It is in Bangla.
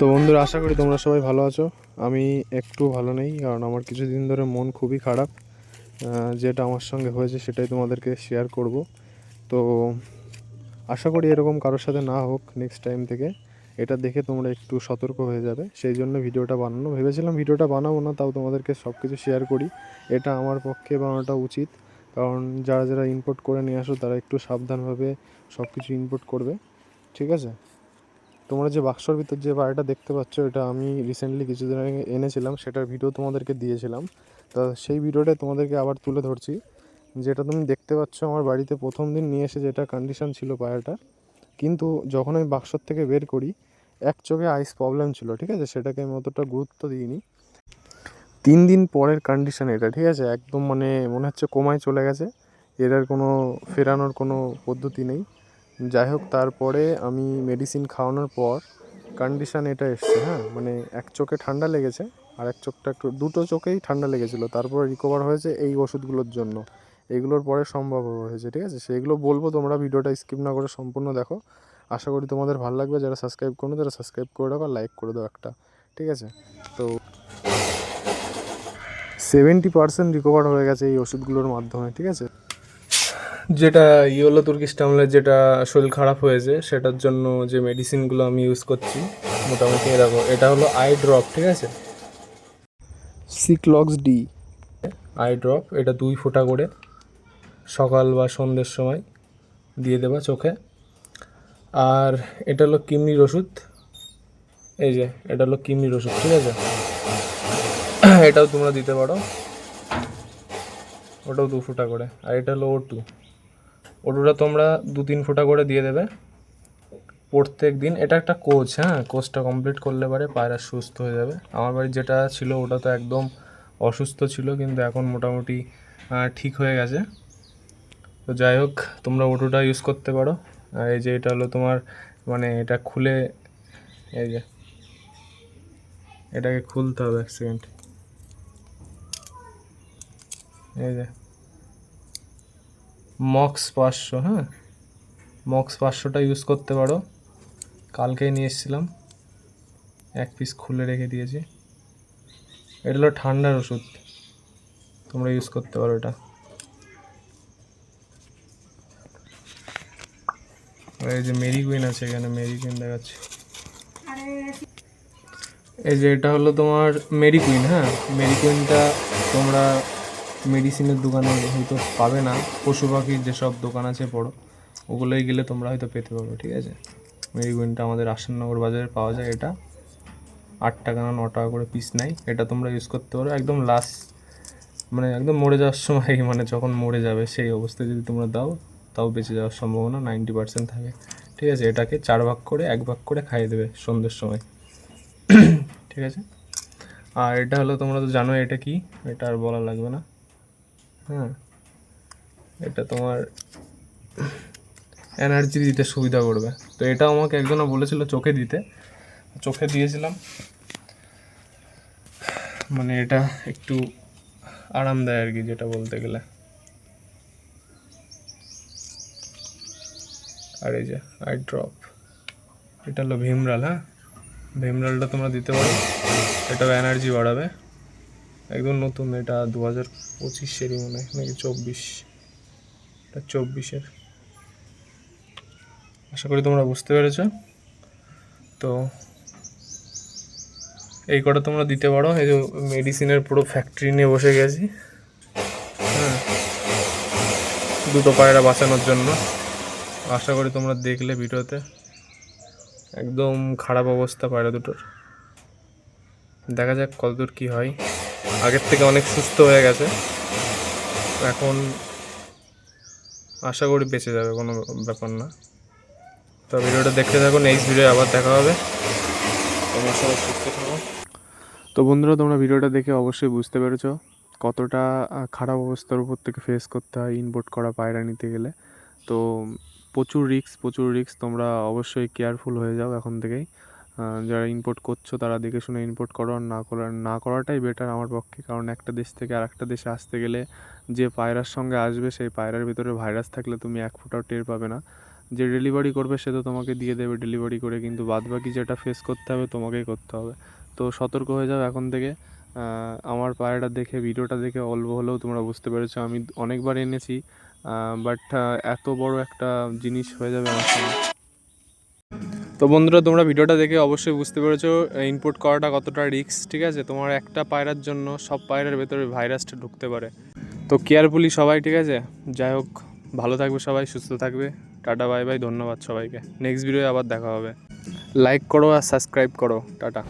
তো বন্ধুরা আশা করি তোমরা সবাই ভালো আছো। আমি একটু ভালো নেই কারণ আমার কিছুদিন ধরে মন খুবই খারাপ। যেটা আমার সঙ্গে হয়েছে সেটাই তোমাদেরকে শেয়ার করব। তো আশা করি এরকম কারোর সাথে না হোক নেক্সট টাইম থেকে। এটা দেখে তোমরা একটু সতর্ক হয়ে যাবে। সেই জন্য ভিডিওটা বানানো। ভেবেছিলাম ভিডিওটা বানাবো না তাও তোমাদেরকে সব কিছু শেয়ার করি। এটা আমার পক্ষে বানানোটা উচিত। কারণ যারা যারা ইনপুট করে নিয়ে আসো, তারা একটু সাবধানভাবে সব কিছু ইনপুট করবে, ঠিক আছে? তোমরা যে বাক্সর ভিতর যে বাড়িটা দেখতে পাচ্ছ, এটা আমি রিসেন্টলি কিছুদিন আগে এনেছিলাম, সেটার ভিডিও তোমাদেরকে দিয়েছিলাম। তা সেই ভিডিওটা তোমাদেরকে আবার তুলে ধরছি। যেটা তুমি দেখতে পাচ্ছ, আমার বাড়িতে প্রথম দিন নিয়ে এসে যেটা কন্ডিশন ছিল পায়রাটা কিন্তু যখন আমি বাক্সর থেকে বের করি, এক চোখে আইস প্রবলেম ছিল, ঠিক আছে? সেটাকে আমি অতটা গুরুত্ব দিইনি। তিন দিন পরের কন্ডিশন এটা, ঠিক আছে? একদম মানে মনে হচ্ছে কোমায় চলে গেছে। এটার কোনো ফেরানোর কোনো পদ্ধতি নেই। যাই হোক, তারপরে আমি মেডিসিন খাওয়ানোর পর কন্ডিশন এটা এসছে হ্যাঁ? মানে এক চোখে ঠান্ডা লেগেছে আর এক চোখটা একটু, দুটো চোখেই ঠান্ডা লেগেছিলো। তারপরে রিকভার হয়েছে এই ওষুধগুলোর জন্য। এগুলোর পরে সম্ভব হয়েছে, ঠিক আছে? সেগুলো বলব, তোমরা ভিডিওটা স্কিপ না করে সম্পূর্ণ দেখো। আশা করি তোমাদের ভালো লাগবে। যারা সাবস্ক্রাইব করো তারা সাবস্ক্রাইব করে আর লাইক করে দাও একটা, ঠিক আছে? তো সেভেন্টি পার্সেন্ট রিকভার হয়ে গেছে এই ওষুধগুলোর মাধ্যমে ঠিক আছে? যেটা ইয়েলো তুর্কিশ টামলের যেটা শরীর খারাপ হয়েছে সেটার জন্য যে মেডিসিনগুলো আমি ইউজ করছি মোটামুটি এরকম এটা হলো আই ড্রপ ঠিক আছে? সিক্লক্স ডি আই ড্রপ এটা দুই ফোঁটা করে সকাল বা সন্ধ্যের সময় দিয়ে দেবা চোখে। আর এটা হলো কিমনির ওষুধ। এই যে এটা হলো কিমনির ওষুধ ঠিক আছে? এটাও তোমরা দিতে পারো। ওটাও দু ফুটা করে। আর এটা হলো টু ওটুটা তোমরা দু তিন ফুটা করে দিয়ে দেবে। প্রত্যেক দিন। এটা একটা কোচ হ্যাঁ? কোচটা কমপ্লিট করলে পারে, পায়রা সুস্থ হয়ে যাবে। আমার বাড়ি যেটা ছিল, ওটা তো একদম অসুস্থ ছিল, কিন্তু এখন মোটামুটি ঠিক হয়ে গেছে। তো যাই হোক, তোমরা ওটুটা ইউজ করতে পারো। আর এই যে এটা হলো তোমার মানে এটা খুলে, এই যে, এটাকে খুলতে হবে এক সেকেন্ড এই যে। মক্স পাঁচশো হ্যাঁ? মক্স পাঁচশোটা ইউজ করতে পারো। কালকেই নিয়ে এসেছিলাম। এক পিস খুলে রেখে দিয়েছি। এটা হলো ঠান্ডার ওষুধ। তোমরা ইউজ করতে পারো এটা। এই যে মেরি কুইন আছে এখানে মেরি কুইন দেখাচ্ছে। এই যে এটা হলো তোমার মেরি কুইন হ্যাঁ? মেরি কুইনটা তোমরা মেডিসিনের দোকানে হয়তো পাবে না। পশু পাখির যেসব দোকান আছে বড় ওগুলোই গেলে তোমরা হয়তো পেতে পারো ঠিক আছে? মেরিগুইনটা আমাদের আসাননগর বাজারে পাওয়া যায় এটা। আট টাকা না ন টাকা করে পিস নেয়। এটা তোমরা ইউজ করতে পারো। একদম লাস্ট মানে একদম মরে যাওয়ার সময় মানে যখন মরে যাবে সেই অবস্থায় যদি তোমরা দাও, তাও বেঁচে যাওয়ার সম্ভাবনা নাইনটি পার্সেন্ট থাকে। ঠিক আছে? এটাকে চার ভাগ করে, এক ভাগ করে খাইয়ে দেবে সন্ধ্যের সময়। ঠিক আছে? আর এটা হলো, তোমরা তো জানো এটা কি? এটা আর বলা লাগবে না। হ্যাঁ এটা তোমার এনার্জি দিতে সুবিধা করবে। তো এটা আমাকে একজনে বলেছিল চোখে দিতে। চোখে দিয়েছিলাম। মানে এটা একটু আরাম দেয় আর কি, যেটা বলতে গেলে। আর এই যে আই ড্রপ এটা হলো ভীমরাল হ্যাঁ? ভীমরালটা তোমরা দিতে পারো। এটাও এনার্জি বাড়াবে। একদম নতুন, এটা দু হাজার পঁচিশেরই মনে হয়, নাকি চব্বিশ? এটা চব্বিশের। আশা করি তোমরা বুঝতে পেরেছ। তো এই কটা তোমরা দিতে পারো। এই যে মেডিসিনের পুরো ফ্যাক্টরি নিয়ে বসে গেছি। হ্যাঁ দুটো পায়রা বাঁচানোর জন্য। আশা করি তোমরা দেখলে ভিডিওতে। একদম খারাপ অবস্থা পায়রা দুটোর। দেখা যাক কতদূর কী হয়। আগের থেকে অনেক সুস্থ হয়ে গেছে। এখন আশা করি বেঁচে যাবে, কোনো ব্যাপার না। তো ভিডিওটা দেখতে থাকো নেক্সট ভিডিও আবার দেখা হবে। তোমরা সবাই সুস্থ থাকো। তো বন্ধুরা, তোমরা ভিডিওটা দেখে অবশ্যই বুঝতে পেরেছ কতটা খারাপ অবস্থার উপর থেকে ফেস করতে হয় ইনপোর্ট করা পায়রা নিতে গেলে। তো প্রচুর রিস্ক প্রচুর রিস্ক তোমরা অবশ্যই কেয়ারফুল হয়ে যাও এখন থেকেই। যারা ইম্পোর্ট করছ, তারা দেখে শুনে ইম্পোর্ট করো আর না করার, না করাটাই বেটার আমার পক্ষে। কারণ একটা দেশ থেকে আর একটা দেশে আসতে গেলে যে পায়রার সঙ্গে আসবে, সেই পায়রার ভিতরে ভাইরাস থাকলে তুমি এক ফোঁটাও টের পাবে না। যে ডেলিভারি করবে, সে তো তোমাকে দিয়ে দেবে ডেলিভারি করে, কিন্তু বাদবাকি যেটা ফেস করতে হবে, তোমাকেই করতে হবে। তো সতর্ক হয়ে যাও এখন থেকে। আমার পায়রাটা দেখে, ভিডিওটা দেখে অল্প হলেও তোমরা বুঝতে পেরেছ, আমি অনেকবার এনেছি। বাট এত বড় একটা জিনিস হয়ে যাবে আমার সঙ্গে। তো বন্ধুরা, তোমরা ভিডিওটা দেখে অবশ্যই বুঝতে পেরেছ ইনপুট করাটা কতটা রিক্স ঠিক আছে? তোমার একটা পায়রার জন্য সব পায়রার ভেতরে ভাইরাসটা ঢুকতে পারে। তো কেয়ারফুলি সবাই, ঠিক আছে? যাই হোক, ভালো থাকবে সবাই, সুস্থ থাকবে। টাটা বাই বাই ধন্যবাদ সবাইকে। নেক্সট ভিডিও আবার দেখা হবে। লাইক করো আর সাবস্ক্রাইব করো। টাটা।